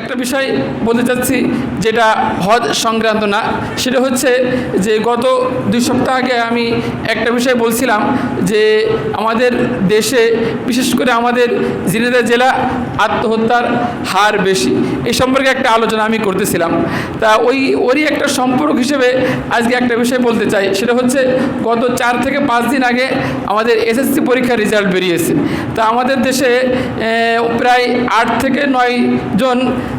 একটা বিষয় বলতে চাচ্ছি যেটা হজ সংক্রান্ত না, সেটা হচ্ছে যে গত দুই সপ্তাহ আগে আমি একটা বিষয় বলছিলাম যে আমাদের দেশে, বিশেষ করে আমাদের জিনেদা জেলা আত্মহত্যার হার বেশি। এই সম্পর্কে একটা আলোচনা আমি করতেছিলাম। তা ওই, ওরই একটা সম্পর্ক হিসেবে আজকে একটা বিষয় বলতে চাই, সেটা হচ্ছে গত চার থেকে পাঁচ দিন আগে আমাদের এসএসসি পরীক্ষার রেজাল্ট বেরিয়েছে। তা আমাদের দেশে প্রায় আট থেকে নয় জন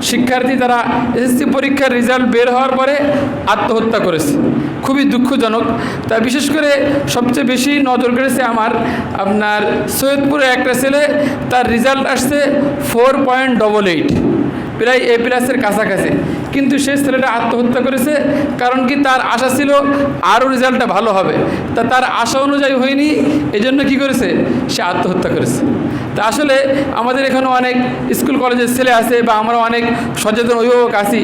শিক্ষার্থী তারা এসএসসি পরীক্ষার রেজাল্ট বের হওয়ার পরে আত্মহত্যা করেছে। খুবই দুঃখজনক। তা বিশেষ করে সবচেয়ে বেশি নজর কেড়েছে আমার আপনার সৈয়দপুরে একটা ছেলে, তার রেজাল্ট আসছে ফোর পয়েন্ট ডবল এইট প্রায় এ প্লাসের কাছাকাছি। কিন্তু সে ছেলেটা আত্মহত্যা করেছে কারণ কি তার আশা ছিল আরও রেজাল্টটা ভালো হবে। তা তার আশা অনুযায়ী হয়নি, এজন্য কি করেছে? সে আত্মহত্যা করেছে। তা আসলে আমাদের এখানে অনেক স্কুল কলেজের ছেলে আছে বা আমরা অনেক সচেতন অভিভাবক আছি।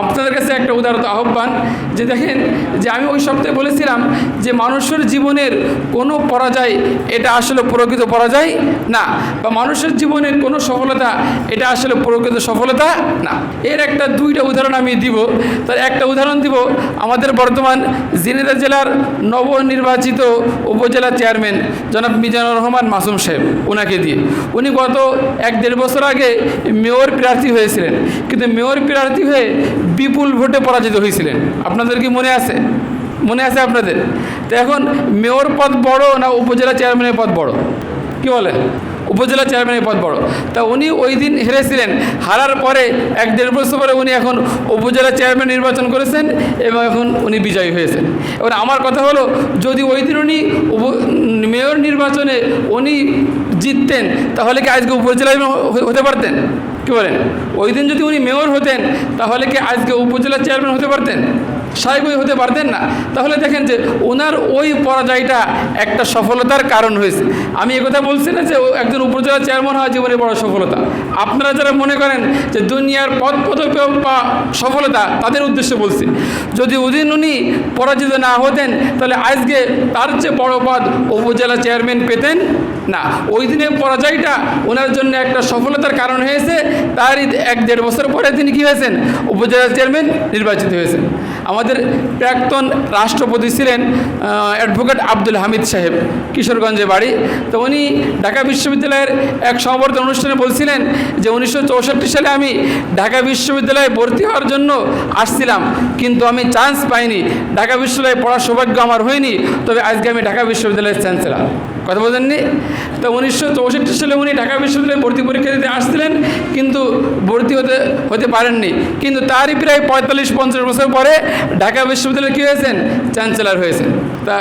আপনাদের কাছে একটা উদাহরণ আহ্বান যে দেখেন যে আমি ওই সপ্তাহে বলেছিলাম যে মানুষের জীবনের কোনো পরাজয় এটা আসলে প্রকৃত পরাজয় না বা মানুষের জীবনের কোনো সফলতা এটা আসলে প্রকৃত সফলতা না। এর একটা দুইটা উদাহরণ আমি দিব। তার একটা উদাহরণ দিব আমাদের বর্তমান জিনেদা জেলার নবনির্বাচিত উপজেলা চেয়ারম্যান জনাব মিজানুর রহমান মাসুম সাহেব ওনাকে দিয়ে। উনি গত এক দেড় বছর আগে মেয়র প্রার্থী হয়েছিলেন। কিন্তু মেয়র প্রার্থী হয়ে বিপুল ভোটে পরাজিত হয়েছিলেন। আপনাদের কি মনে আছে? মনে আছে আপনাদের? তো এখন মেয়র পদ বড় না উপজেলা চেয়ারম্যানের পদ বড়? কি বলেন? উপজেলা চেয়ারম্যানের পদ বড়। তা উনি ওই দিন হেরেছিলেন। হারার পরে, এক দেড় বছর পরে উনি এখন উপজেলা চেয়ারম্যান নির্বাচন করেছেন এবং এখন উনি বিজয়ী হয়েছেন। এবার আমার কথা হলো, যদি ওই দিন উনি মেয়র নির্বাচনে উনি জিততেন, তাহলে কি আজকে উপজেলা হতে পারতেন? কি বলেন? ওই দিন যদি উনি মেয়র হতেন, তাহলে কি আজকে উপজেলা চেয়ারম্যান হতে পারতেন? স্বাভাবিক হতে পারতেন না। তাহলে দেখেন যে ওনার ওই পরাজয়টা একটা সফলতার কারণ হয়েছে। আমি কথা বলছি না যে একজন উপজেলা চেয়ারম্যান হওয়া জীবনে বড় সফলতা। আপনারা যারা মনে করেন যে দুনিয়ার পদ পদক বা সফলতা, তাদের উদ্দেশ্যে বলছি। যদি ওদিন উনি পরাজিত না হতেন, তাহলে আজকে তার চেয়ে বড় পদ উপজেলা চেয়ারম্যান পেতেন না। ওই দিনের পরাজয়টা ওনার জন্য একটা সফলতার কারণ হয়েছে। তারই এক দেড় বছর পরে তিনি কী হয়েছেন? উপজেলা চেয়ারম্যান নির্বাচিত হয়েছেন। আমাদের প্রাক্তন রাষ্ট্রপতি ছিলেন অ্যাডভোকেট আব্দুল হামিদ সাহেব, কিশোরগঞ্জে বাড়ি। তো উনি ঢাকা বিশ্ববিদ্যালয়ের এক সমাবর্তন অনুষ্ঠানে বলছিলেন যে উনিশশো চৌষট্টি সালে আমি ঢাকা বিশ্ববিদ্যালয়ে ভর্তি হওয়ার জন্য আসছিলাম, কিন্তু আমি চান্স পাইনি। ঢাকা বিশ্ববিদ্যালয়ে পড়ার সৌভাগ্য আমার হয়নি, তবে আজকে আমি ঢাকা বিশ্ববিদ্যালয়ের চ্যান্সেলার কথা বলেননি? তো উনিশশো চৌষট্টি সালে উনি ঢাকা বিশ্ববিদ্যালয়ে ভর্তি পরীক্ষা দিতে আসছিলেন, কিন্তু ভর্তি হতে হতে পারেননি। কিন্তু তারই প্রায় পঁয়তাল্লিশ, পঞ্চাশ বছর পরে ঢাকা বিশ্ববিদ্যালয়ে কী হয়েছেন? চ্যান্সেলার হয়েছেন। তা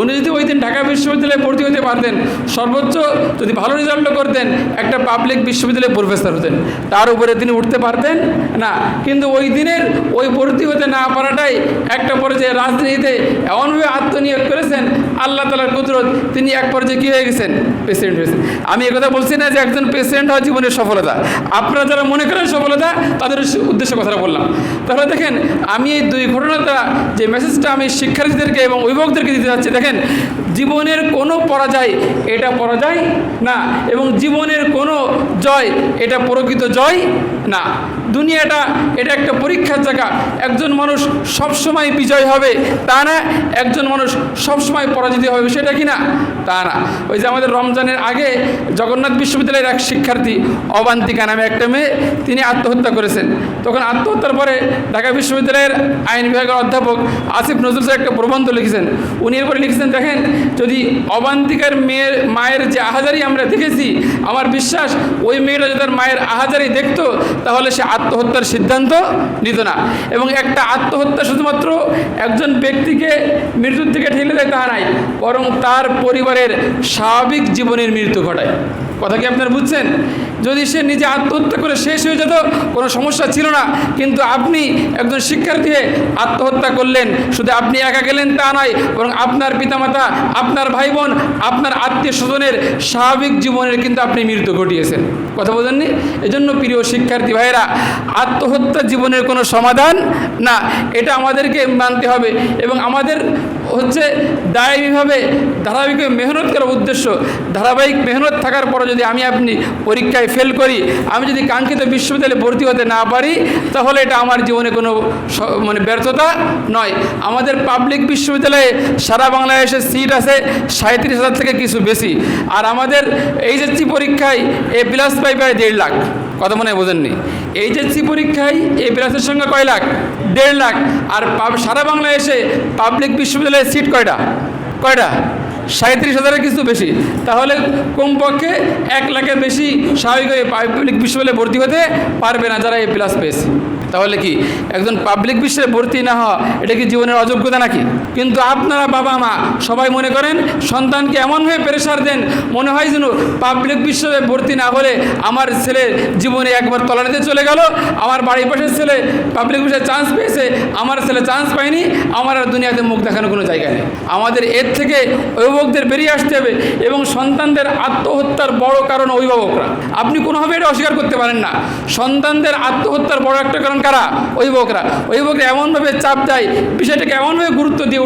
উনি যদি ওই দিন ঢাকা বিশ্ববিদ্যালয়ে ভর্তি হতে পারতেন, সর্বোচ্চ যদি ভালো রেজাল্টও করতেন, একটা পাবলিক বিশ্ববিদ্যালয়ে প্রফেসর হতেন। তার উপরে তিনি উঠতে পারতেন না। কিন্তু ওই দিনের ওই ভর্তি হতে না পারাটাই একটা পর্যায়ে রাজনীতিতে এমনভাবে আত্মনিয়োগ করেছেন, আল্লাহ তালার কুদরত তিনি এক পর্যায়ে কী হয়ে গেছেন? প্রেসিডেন্ট হয়েছেন। আমি একথা বলছি না যে একজন প্রেসিডেন্ট হওয়া জীবনের সফলতা। আপনারা যারা মনে করেন সফলতা, তাদের উদ্দেশ্যে কথাটা বললাম। তাহলে দেখেন, আমি এই দুই দ্বারা যে মেসেজটা আমি শিক্ষার্থীদেরকে এবং অভিভাবকদেরকে দিতে যাচ্ছি, দেখেন, জীবনের কোনো পরাজয় এটা পরাজয় না, এবং জীবনের কোনো জয় এটা প্রকৃত জয় না, দুনিয়াটা এটা একটা পরীক্ষার জায়গা। একজন মানুষ সবসময় বিজয় হবে, তা না, একজন মানুষ সবসময় পরাজিত হবে, সেটা কি না? তা না। ওই যে আমাদের রমজানের আগে জগন্নাথ বিশ্ববিদ্যালয়ের এক শিক্ষার্থী, অবান্তিকা নামে একটা মেয়ে, তিনি আত্মহত্যা করেছেন। তখন আত্মহত্যার পরে ঢাকা বিশ্ববিদ্যালয়ের আইন বিভাগের অধ্যাপক আসিফ নজরুল সাহেব একটা প্রবন্ধ লিখেছেন। উনি এরপরে লিখেছেন, দেখেন, যদি অবান্তিকার মেয়ের, মায়ের যে আহাজারি আমরা দেখেছি, আমার বিশ্বাস, ওই মেয়েটা যদি তার মায়ের আহাজারি দেখতো তাহলে সে আত্মহত্যার সিদ্ধান্ত নিত না। এবং একটা আত্মহত্যা শুধুমাত্র একজন ব্যক্তিকে মৃত্যুর দিকে ঠেলে দেয় তা নাই, বরং তার পরিবারের স্বাভাবিক জীবনের মৃত্যু ঘটায়। কথা কি আপনারা বুঝছেন? যদি সে নিজে আত্মহত্যা করে শেষ হয়ে যেত, কোনো সমস্যা ছিল না। কিন্তু আপনি একজন শিক্ষার্থী আত্মহত্যা করলেন, শুধু আপনি একা গেলেন তা নয়, বরং আপনার পিতামাতা, আপনার ভাই বোন আপনার আত্মীয় স্বজনের স্বাভাবিক জীবনের কিন্তু আপনি মৃত্যু ঘটিয়েছেন। কথা বোঝেননি? এজন্য প্রিয় শিক্ষার্থী ভাইয়েরা, আত্মহত্যা জীবনের কোনো সমাধান? না, এটা আমাদেরকে মানতে হবে এবং আমাদের হচ্ছে দায়ীভাবে, ধারাবাহিক মেহনত করার উদ্দেশ্য। ধারাবাহিক মেহনত থাকার পরে যদি আমি আপনি পরীক্ষায় ফেল করি, আমি যদি কাঙ্ক্ষিত বিশ্ববিদ্যালয়ে ভর্তি হতে না পারি, তাহলে এটা আমার জীবনে কোনো মানে ব্যর্থতা নয়। আমাদের পাবলিক বিশ্ববিদ্যালয়ে সারা বাংলাদেশে সিট আছে সাঁত্রিশ হাজার থেকে কিছু বেশি। আর আমাদের এইচএসসি পরীক্ষায় এ প্লাস পাই প্রায় দেড় লাখ। কথা মনে হয় বোঝেননি। এইচএসসি পরীক্ষায় এই প্লাসের সংখ্যা কয় লাখ? দেড় লাখ। আর সারা এসে পাবলিক বিশ্ববিদ্যালয়ের সিট কয়টা? কয়টা? সাঁত্রিশ হাজারের কিছু বেশি। তাহলে কমপক্ষে এক লাখের বেশি স্বাভাবিকভাবে পাবলিক বিশ্ববিদ্যালয়ে ভর্তি হতে পারবে না যারা এ প্লাস পেয়েছে। তাহলে কি? একজন পাবলিক বিশ্ববিদ্যালয়ে ভর্তি না হওয়া, এটা কি জীবনের অযোগ্যতা নাকি? কিন্তু আপনারা বাবা মা সবাই মনে করেন, সন্তানকে এমনভাবে প্রেশার দেন, মনে হয় যেন পাবলিক বিশ্ববিদ্যালয়ে ভর্তি না হলে আমার ছেলে জীবনে একবার তলানিতে চলে গেল, আমার বাড়ির পাশের ছেলে পাবলিক বিশ্ববিদ্যালয়ে চান্স পেয়েছে, আমার ছেলে চান্স পায়নি, আমার আর দুনিয়াতে মুখ দেখানোর কোনো জায়গা নেই। আমাদের এর থেকে অভিভাবকদের বেরিয়ে আসতে হবে এবং সন্তানদের আত্মহত্যার বড় কারণ অভিভাবকরা। আপনি কোনোভাবে এটা অস্বীকার করতে পারেন না। সন্তানদের আত্মহত্যার বড় একটা কারণ কারা? অভিভাবকরা। অভিভাবকরা এমনভাবে চাপ দেয়, বিষয়টাকে এমনভাবে গুরুত্ব দিয়ে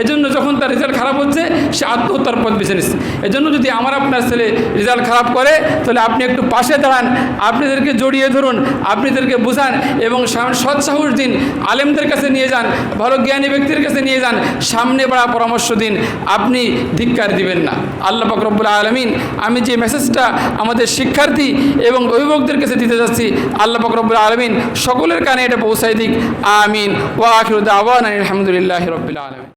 এই জন্য যখন তার রেজাল্ট খারাপ হচ্ছে, সে আত্মহত্যার পথ বেছে নিচ্ছে। এই জন্য যদি আমার আপনার ছেলে রেজাল্ট খারাপ করে, তাহলে আপনি একটু পাশে দাঁড়ান, আপনাদেরকে জড়িয়ে ধরুন, আপনাদেরকে বোঝান এবং সৎ সাহস দিন, আলেমদের কাছে নিয়ে যান, ভালো জ্ঞানী ব্যক্তির কাছে নিয়ে যান, সামনে বাড়া পরামর্শ দিন। আপনি ধিক্কার দিবেন না। আল্লাহ বকরবুল আলমিন, আমি যে মেসেজটা আমাদের শিক্ষার্থী এবং অভিভাবকদের কাছে দিতে যাচ্ছি, আল্লাহ বকরবুল আলমিন সকলের কানে এটা পৌঁছায় দিক। আমিন। ওয়া আখির আওয়ান আলহামদুলিল্লাহ রবিল আলমিন।